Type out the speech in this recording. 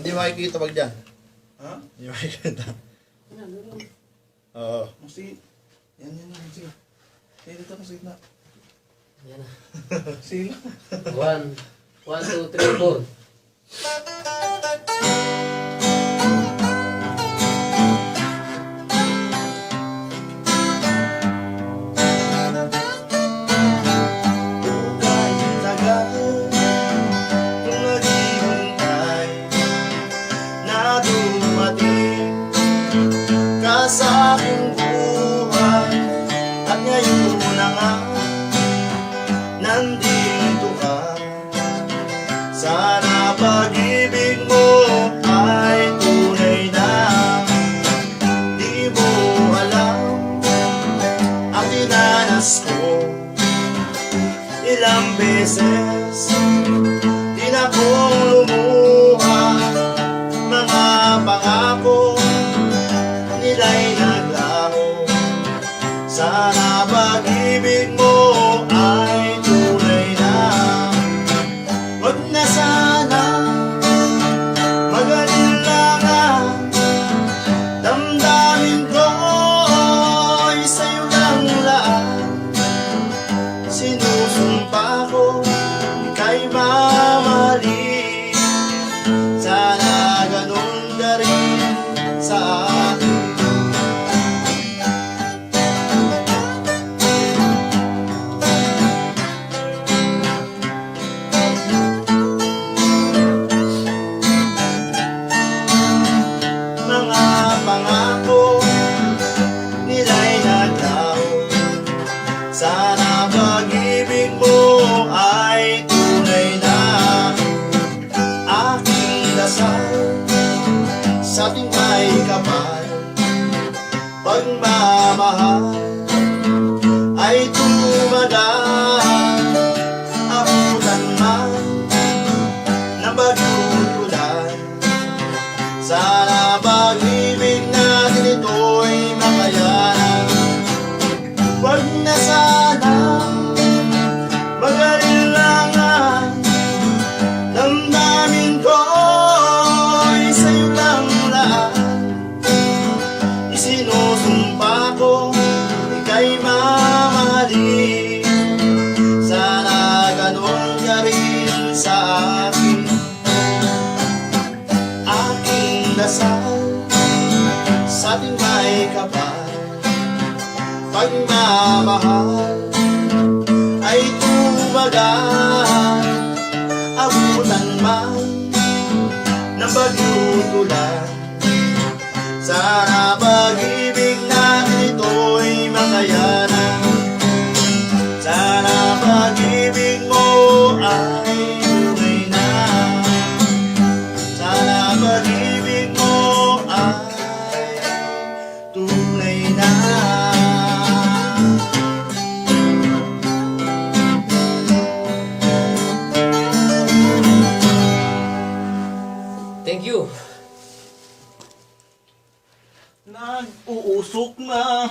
Hindi makikita pag dyan. Ha? Hindi makikita. Oo. Musi. Yan, yan, yan. Sige. Kaya dito mo sa gitna. Yan na. Sila. One. One, two, three, four. Sa aking buhay. At ngayon na nga Nandito ka. Sana pag-ibig mo Ay tunay na. Di mo alam Ang dinanas ko. Ilang beses pag-ibig mo sa ating may kapal Pagmamahal ay tumagal sa akin. Aking dasal Sa ating may kapal. Pagmamahal ay tumagal. Abutan man ng bagyutulan sana pag-ibig Thank you. Nag-uusok na